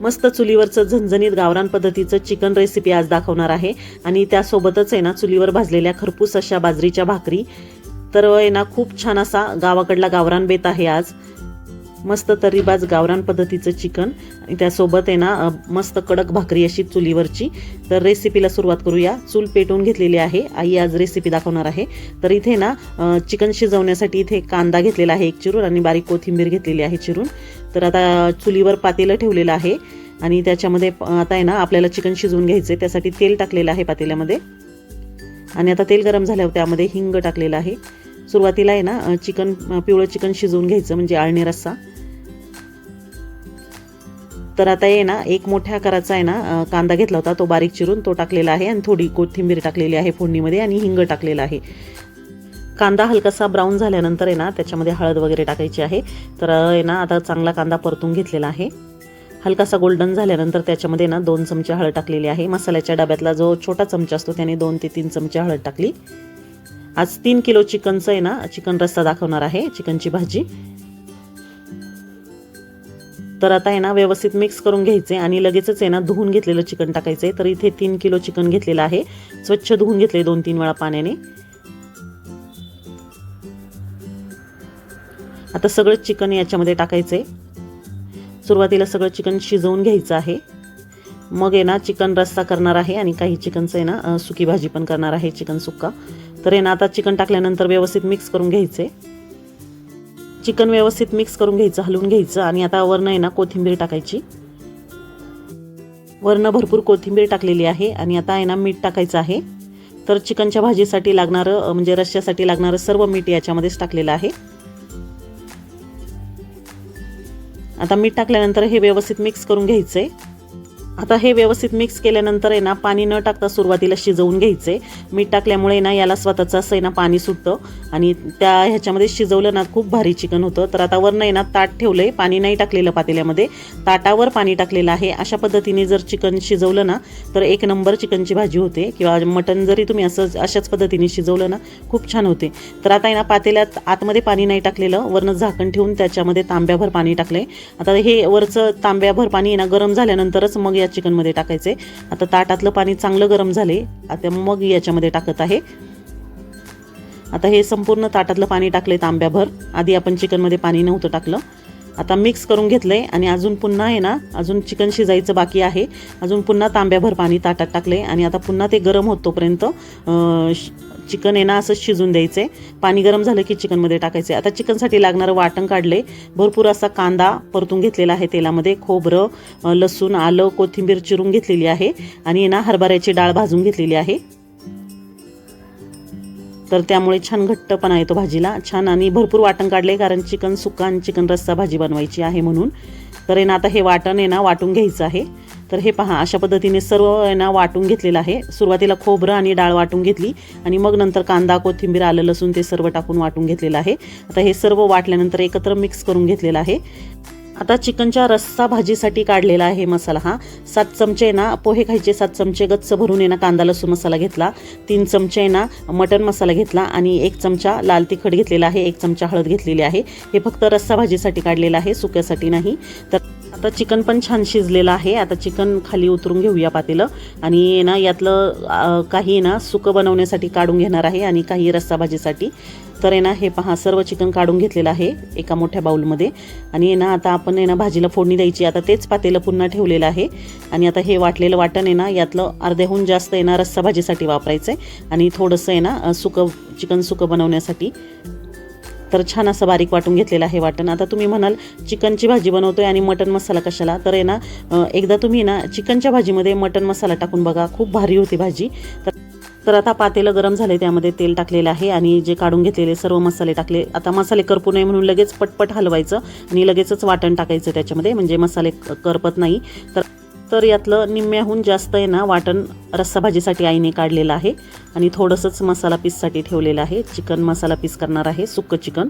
मस्त चुलीवरचं झणझणीत गावरान पद्धतीचं चिकन रेसिपी आज दाखवणार आहे. आणि त्यासोबतच आहे ना चुलीवर भाजलेल्या खरपूस अशा बाजरीच्या भाकरी. तर आहे ना खूप छान असा गावाकडला गावरान बेत आहे आज. मस्त तर्रीबाज गावरान पद्धतीचं चिकन. आणि त्यासोबत आहे ना मस्त कडक भाकरी अशी चुलीवरची. तर रेसिपीला सुरुवात करूया. चूल पेटवून घेतलेली आहे. आई आज रेसिपी दाखवणार आहे. तर इथे ना चिकन शिजवण्यासाठी इथे कांदा घेतलेला आहे एक चिरून आणि बारीक कोथिंबीर घेतलेली आहे चिरून. तर आता चुलीवर पातेलं ठेवलेलं आहे. आणि त्याच्यामध्ये आता आहे ना आपल्याला चिकन शिजवून घ्यायचं आहे त्यासाठी तेल टाकलेलं आहे पातेल्यामध्ये. आणि आता तेल गरम झाल्यावर त्यामध्ये हिंग टाकलेलं आहे. सुरुवातीला आहे ना चिकन पिवळं चिकन शिजवून घ्यायचं म्हणजे आळणी रस्सा. तर आता आहे ना एक मोठ्या आकाराचा आहे ना कांदा घेतला होता तो बारीक चिरून तो टाकलेला आहे आणि थोडी कोथिंबीर टाकलेली आहे फोडणीमध्ये आणि हिंग टाकलेला आहे. कांदा हलकासा ब्राऊन झाल्यानंतर आहे ना त्याच्यामध्ये हळद वगैरे टाकायची आहे. तर आहे ना आता चांगला कांदा परतून घेतलेला आहे. हलकासा गोल्डन झाल्यानंतर त्याच्यामध्ये ना दोन चमचे हळद टाकलेली आहे. मसाल्याच्या डब्यातला जो छोटा चमचा असतो त्याने दोन ते तीन चमचे हळद टाकली. आज तीन किलो चिकनचं आहे ना चिकन रस्ता दाखवणार आहे चिकनची भाजी. तर आता आहे ना व्यवस्थित मिक्स करून घ्यायचे आणि लगेचच आहे ना धुवून घेतलेलं चिकन टाकायचं आहे तर इथे तीन किलो चिकन घेतलेलं आहे. स्वच्छ धुवून घेतले दोन तीन वेळा पाण्याने. आता सगळं चिकन याच्यामध्ये टाकायचं आहे सुरुवातीला सगळं चिकन शिजवून घ्यायचं आहे. मग आहे ना चिकन रस्सा करणार आहे आणि काही चिकनचं आहे ना सुकी भाजी पण करणार आहे चिकन सुक्का. तर आहे ना आता चिकन टाकल्यानंतर व्यवस्थित मिक्स करून घ्यायचं. आहे चिकन व्यवस्थित मिक्स करून घ्यायचं हलवून घ्यायचं आणि आता वरनं आहे ना कोथिंबीर टाकायची. वरनं भरपूर कोथिंबीर टाकलेली आहे आणि आता आहे ना मीठ टाकायचं आहे. तर चिकनच्या भाजीसाठी लागणारं म्हणजे रश्श्यासाठी लागणारं सर्व मीठ याच्यामध्येच टाकलेलं आहे. आता मीठ टाकल्यानंतर हे व्यवस्थित मिक्स करून घ्यायचं आहे आता हे व्यवस्थित मिक्स केल्यानंतर आहे ना पाणी न टाकता सुरुवातीला शिजवून घ्यायचे. मीठ टाकल्यामुळे ना याला स्वतःचं असं आहे ना पाणी सुटतं. आणि त्या ह्याच्यामध्ये शिजवलं ना खूप भारी चिकन होतं. तर आता वरनं आहे ना ताट ठेवलं आहे पाणी नाही टाकलेलं पातेल्यामध्ये. ताटावर पाणी टाकलेलं आहे. अशा पद्धतीने जर चिकन शिजवलं ना तर एक नंबर चिकनची भाजी होते. किंवा मटन जरी तुम्ही असं अशाच पद्धतीने शिजवलं ना खूप छान होते. तर आता आहे ना पातेल्यात आतमध्ये पाणी नाही टाकलेलं. वरनं झाकण ठेवून त्याच्यामध्ये तांब्याभर पाणी टाकलं आता हे वरचं तांब्याभर पाणी आहे ना गरम झाल्यानंतरच मग या चिकनमध्ये टाकायचे आता ताटातलं पाणी चांगलं गरम झाले आता मग याच्यामध्ये टाकत आहे. आता हे संपूर्ण ताटातलं पाणी टाकले तांब्याभर. आधी आपण चिकनमध्ये पाणी नव्हतं टाकलं. आता मिक्स करून घेतलंय आणि अजून पुन्हा आहे ना अजून चिकन शिजायचं बाकी आहे. अजून पुन्हा तांब्याभर पाणी ताटात आहे आणि आता पुन्हा ते गरम होतोपर्यंत चिकन आहे ना असं शिजून आहे पाणी गरम झालं की चिकनमध्ये टाकायचं आहे आता चिकनसाठी लागणारं वाटण काढले भरपूर असा कांदा परतून घेतलेला आहे तेलामध्ये खोबरं लसूण आलं कोथिंबीर चिरून घेतलेली आहे. आणि ना हरभऱ्याची डाळ भाजून घेतलेली आहे. तर त्यामुळे छान घट्टपणा येतो भाजीला. छान आणि भरपूर वाटण काढले कारण चिकन सुक्का आणि चिकन रस्सा भाजी बनवायची आहे म्हणून. तर ना आता हे वाटण आहे ना वाटून घ्यायचं आहे. तर हे पहा अशा पद्धतीने सर्व आहे ना वाटून घेतलेलं आहे. सुरुवातीला खोबरं आणि डाळ वाटून घेतली आणि मग नंतर कांदा कोथिंबीर आलं लसूण ते सर्व टाकून वाटून घेतलेलं आहे. आता हे सर्व वाटल्यानंतर एकत्र मिक्स करून घेतलेलं आहे. आता चिकनच्या रस्सा भाजीसाठी काढलेला आहे मसाला हा. सात चमचे ना पोहे खायचे सात चमचे गच्च भरून आहे ना कांदा लसूण मसाला घेतला. तीन चमचे आहे ना मटन मसाला घेतला आणि एक चमचा लाल तिखट घेतलेला आहे एक चमचा हळद घेतलेली आहे. हे फक्त रस्सा भाजीसाठी काढलेलं आहे सुक्यासाठी नाही. तर आता चिकन पण छान शिजलेलं आहे. आता चिकन खाली उतरून घेऊया पातेलं. आणि ना यातलं काही ना सुकं बनवण्यासाठी काढून घेणार आहे आणि काही रस्सा भाजीसाठी. तर आहे ना हे पहा सर्व चिकन काढून घेतलेलं आहे एका मोठ्या बाऊलमध्ये. आणि ना आता आपण आहे ना भाजीला फोडणी द्यायची. आता तेच पातेलं पुन्हा ठेवलेलं आहे. आणि आता हे वाटलेलं वाटण आहे ना यातलं अर्ध्याहून जास्त आहे ना रस्सा भाजीसाठी वापरायचं आहे आणि थोडंसं आहे ना सुकं चिकन सुकं बनवण्यासाठी. तर छान असं बारीक वाटून घेतलेलं आहे वाटण. आता तुम्ही म्हणाल चिकनची भाजी बनवतोय आणि मटन मसाला कशाला? तर आहे ना एकदा तुम्ही ना चिकनच्या भाजीमध्ये मटन मसाला टाकून बघा खूप भारी होती भाजी. तर तर आता पातेलं गरम झाले त्यामध्ये तेल टाकलेलं आहे आणि जे काढून घेतलेले सर्व मसाले टाकले. आता मसाले करपू नये म्हणून लगेच पटपट हलवायचं आणि लगेचच वाटण टाकायचं त्याच्यामध्ये म्हणजे मसाले करपत नाही. तर तर यातलं निम्म्याहून जास्त आहे ना वाटण रस्सा भाजीसाठी आईने काढलेलं आहे. आणि थोडंसंच मसाला पीससाठी ठेवलेलं आहे. चिकन मसाला पीस करणार आहे सुक्कं चिकन.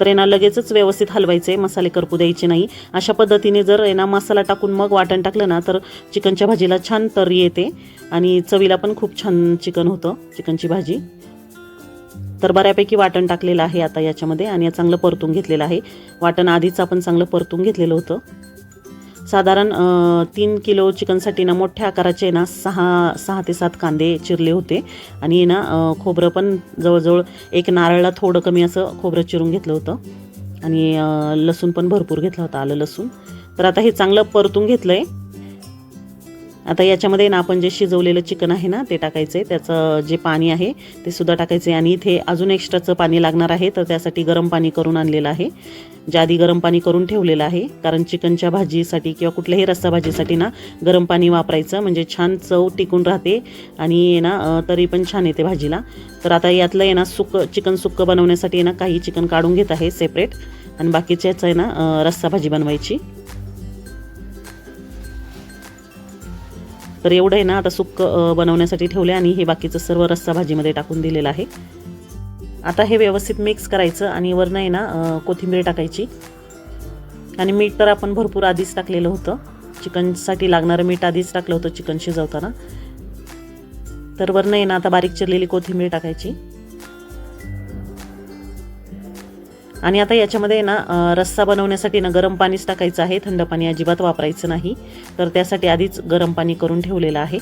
तर यांना लगेचच व्यवस्थित हलवायचे मसाले करपू द्यायचे नाही. अशा पद्धतीने जर आहे मसाला टाकून मग वाटण टाकलं ना तर चिकनच्या भाजीला छान तर्री येते. आणि चवीला पण खूप छान चिकन होतं चिकनची भाजी. तर बऱ्यापैकी वाटण टाकलेलं आहे आता याच्यामध्ये आणि चांगलं परतून घेतलेलं आहे. वाटण आधीच आपण चांगलं परतून घेतलेलं होतं. साधारण तीन किलो चिकनसाठी ना मोठ्या आकाराचे ना सहा सहा ते सात कांदे चिरले होते. आणि ना खोबरं पण जवळजवळ एक नारळाला थोडं कमी असं खोबरं चिरून घेतलं होतं. आणि लसूण पण भरपूर घेतला होता आलं लसूण. तर आता हे चांगलं परतून घेतलं आहे आता याच्यामध्ये ना आपण जे शिजवलेलं चिकन आहे ना ते टाकायचं आहे त्याचं जे पाणी आहे ते सुद्धा टाकायचं आहे आणि इथे अजून एक्स्ट्राचं पाणी लागणार आहे तर त्यासाठी गरम पाणी करून आणलेलं आहे. ज्या आधी गरम पाणी करून ठेवलेलं आहे कारण चिकनच्या भाजीसाठी किंवा कुठल्याही रस्सा भाजीसाठी ना गरम पाणी वापरायचं. म्हणजे छान चव टिकून राहते आणि ना तरी पण छान येते भाजीला. तर आता यातलं आहे ना सुकं चिकन सुक्कं बनवण्यासाठी ना काही चिकन काढून घेत आहे सेपरेट आणि बाकीच्याच आहे ना रस्सा भाजी बनवायची. तर एवढं आहे ना आता सुक्क बनवण्यासाठी ठेवले आणि हे बाकीचं सर्व रस्सा भाजीमध्ये टाकून दिलेलं आहे. आता हे व्यवस्थित मिक्स करायचं आणि वरनं आहे ना कोथिंबीर टाकायची. आणि मीठ तर आपण भरपूर आधीच टाकलेलं होतं. चिकनसाठी लागणारं मीठ आधीच टाकलं होतं चिकन शिजवताना. तर वरनं आहे ना आता बारीक चिरलेली कोथिंबीर टाकायची. आणि आता याच्यामध्ये ना रस्सा बनवण्यासाठी ना गरम पाणीच टाकायचं आहे. थंड पाणी अजिबात वापरायचं नाही. तर त्यासाठी आधीच गरम पाणी करून ठेवलेलं आहे.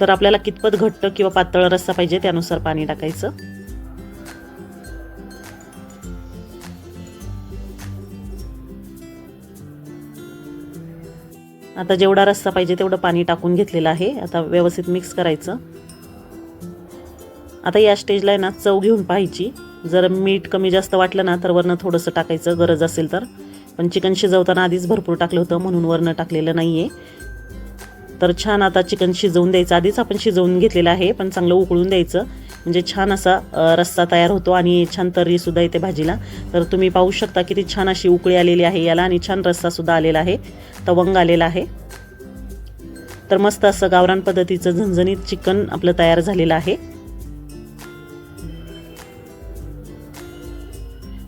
तर आपल्याला कितपत घट्ट किंवा पातळ रस्सा पाहिजे त्यानुसार पाणी टाकायचं. आता जेवढा रस्सा पाहिजे तेवढं पाणी टाकून घेतलेलं आहे. आता व्यवस्थित मिक्स करायचं. आता या स्टेजला आहे ना चव घेऊन पाहायची. जर मीठ कमी जास्त वाटलं ना तर वरनं थोडंसं टाकायचं गरज असेल तर. पण चिकन शिजवताना आधीच भरपूर टाकलं होतं म्हणून वरनं टाकलेलं नाही आहे तर छान आता चिकन शिजवून द्यायचं. आधीच आपण शिजवून घेतलेलं आहे पण चांगलं उकळून द्यायचं. म्हणजे छान असा रस्सा तयार होतो आणि छान तर्रीसुद्धा येते भाजीला. तर तुम्ही पाहू शकता किती छान अशी उकळी आलेली आहे याला आणि छान रस्सासुद्धा आलेला आहे. तवंग आलेला आहे. तर मस्त असं गावरान पद्धतीचं झणझणीत चिकन आपलं तयार झालेलं आहे.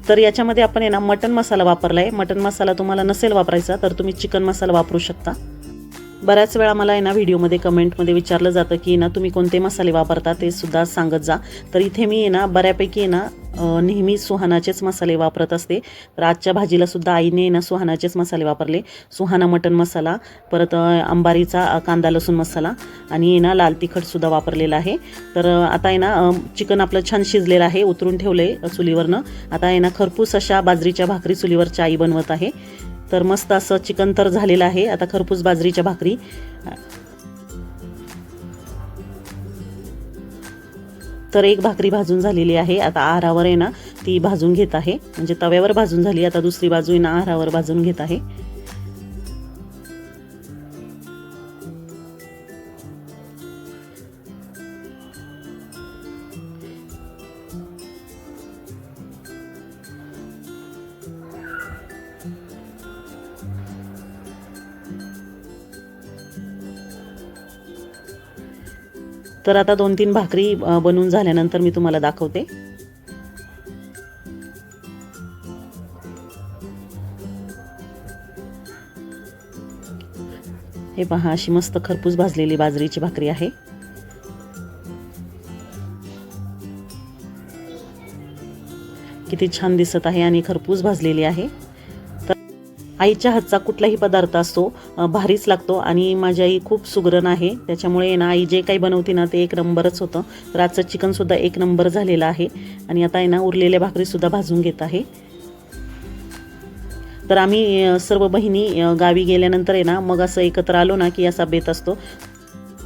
तर याच्यामध्ये आपण आहे ना मटन मसाला वापरला आहे मटन मसाला तुम्हाला नसेल वापरायचा तर तुम्ही चिकन मसाला वापरू शकता. बऱ्याच वेळा मला आहे ना व्हिडिओमध्ये कमेंटमध्ये विचारलं जातं की ना तुम्ही कोणते मसाले वापरता? ते सुद्धा सांगत जा. तर इथे मी आहे ना बऱ्यापैकी आहे ना नेहमी सुहानाचेच मसाले वापरत असते. तर आजच्या भाजीला सुद्धा आईने आहे ना सुहानाचेच मसाले वापरले. सुहाना मटन मसाला परत अंबारीचा कांदा लसूण मसाला आणि ना लाल तिखटसुद्धा वापरलेला आहे. तर आता आहे ना चिकन आपलं छान शिजलेलं आहे उतरून ठेवलं आहे चुलीवरनं. आता आहे ना खरपूस अशा बाजरीच्या भाकरी चुलीवरच्या आई बनवत आहे. तर मस्त असं चिकन तर झालेलं आहे. आता खरपूस बाजरीच्या भाकरी. तर एक भाकरी भाजून झालेली आहे. आता आहारावर आहे ना ती भाजून घेत आहे. म्हणजे तव्यावर भाजून झाली आता दुसरी बाजू आहे ना आहारावर भाजून घेत आहे. तर आता दोन तीन भाकरी बनवून झाल्यानंतर मी तुम्हाला दाखवते. हे पहा अशी मस्त खरपूस भाजलेली बाजरीची भाकरी आहे. किती छान दिसत आहे आणि खरपूस भाजलेली आहे. आईच्या हातचा कुठलाही पदार्थ असतो भारीच लागतो आणि माझी आई खूप सुगरण आहे. त्याच्यामुळे ना आई जे काही बनवते ना ते एक नंबरच होतं. तर आजचं चिकनसुद्धा एक नंबर झालेलं आहे. आणि आता आहे ना उरलेल्या भाकरीसुद्धा भाजून घेत आहे. तर आम्ही सर्व बहिणी गावी गेल्यानंतर आहे ना मग असं एकत्र आलो ना की असा बेत असतो.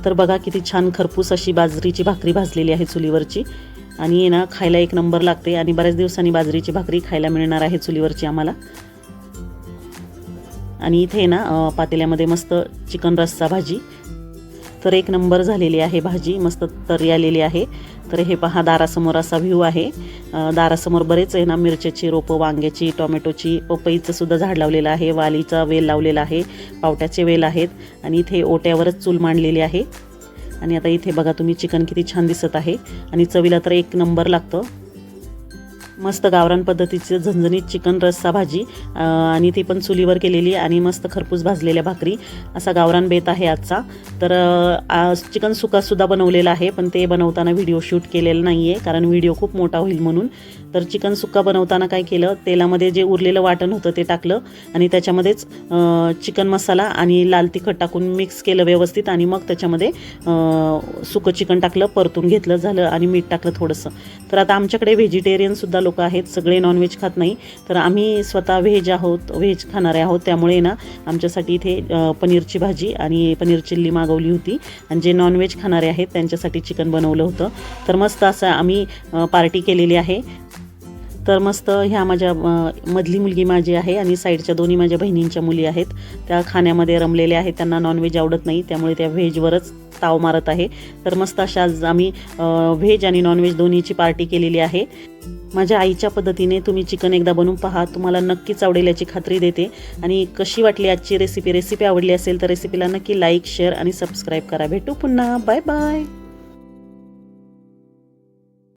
तर बघा किती छान खरपूस अशी बाजरीची भाकरी भाजलेली आहे चुलीवरची. आणि ना खायला एक नंबर लागते. आणि बऱ्याच दिवसांनी बाजरीची भाकरी खायला मिळणार आहे चुलीवरची आम्हाला. आणि इथे ना पातेल्यामध्ये मस्त चिकन रस्सा भाजी. तर एक नंबर झालेली आहे भाजी मस्त तर्री आलेली आहे. तर हे पहा दारासमोर असा व्ह्यू आहे. दारासमोर बरेच आहे ना मिरच्याची रोपं वांग्याची टोमॅटोची पपईचं सुद्धा झाड लावलेलं आहे. वालीचा वेल लावलेला आहे पावट्याचे वेल आहेत. आणि इथे ओट्यावरच चूल मांडलेली आहे. आणि आता इथे बघा तुम्ही चिकन किती छान दिसत आहे. आणि चवीला तर एक नंबर लागतं. मस्त गावरान पद्धतीचं झणझणीत चिकन रस्सा भाजी आणि ती पण चुलीवर केलेली आणि मस्त खरपूस भाजलेल्या भाकरी. असा गावरान बेत आहे आजचा. तर आज चिकन सुकासुद्धा बनवलेला आहे पण ते बनवताना व्हिडिओ शूट केलेलं नाही आहे कारण व्हिडिओ खूप मोठा होईल म्हणून. तर चिकन सुक्का बनवताना काय केलं तेलामध्ये जे उरलेलं वाटण होतं ते टाकलं आणि त्याच्यामध्येच चिकन मसाला आणि लाल तिखट टाकून मिक्स केलं व्यवस्थित आणि मग त्याच्यामध्ये सुकं चिकन टाकलं परतून घेतलं झालं आणि मीठ टाकलं थोडंसं. तर आता आमच्याकडे व्हेजिटेरियनसुद्धा लोक लोक आहेत सगळे नॉनव्हेज खात नाही. तर आम्ही स्वतः व्हेज आहोत व्हेज खाणारे आहोत. त्यामुळे ना आमच्यासाठी इथे पनीरची भाजी आणि पनीर चिल्ली मागवली होती. आणि जे नॉनव्हेज खाणारे आहेत त्यांच्यासाठी चिकन बनवलं होतं. तर मस्त असं आम्ही पार्टी केलेली आहे. तर मस्त ह्या माझ्या मधली मुलगी माझी आहे आणि साईडच्या दोन्ही माझ्या बहिणींच्या मुली आहेत. त्या खाण्यामध्ये रमलेल्या आहेत. त्यांना नॉनव्हेज आवडत नाही. त्यामुळे त्या व्हेजवरच ताव मारत आहे. तर मस्त अशा आज आम्ही व्हेज आणि नॉनव्हेज दोन्हीची पार्टी केलेली आहे. माझ्या आईच्या पद्धतीने तुम्ही चिकन एकदा बनवून पहा. तुम्हाला नक्कीच आवडेल याची खात्री देते. आणि कशी वाटली आजची रेसिपी रेसिपी आवडली असेल तर रेसिपीला नक्की लाईक शेअर आणि सबस्क्राईब करा. भेटू पुन्हा. Bye bye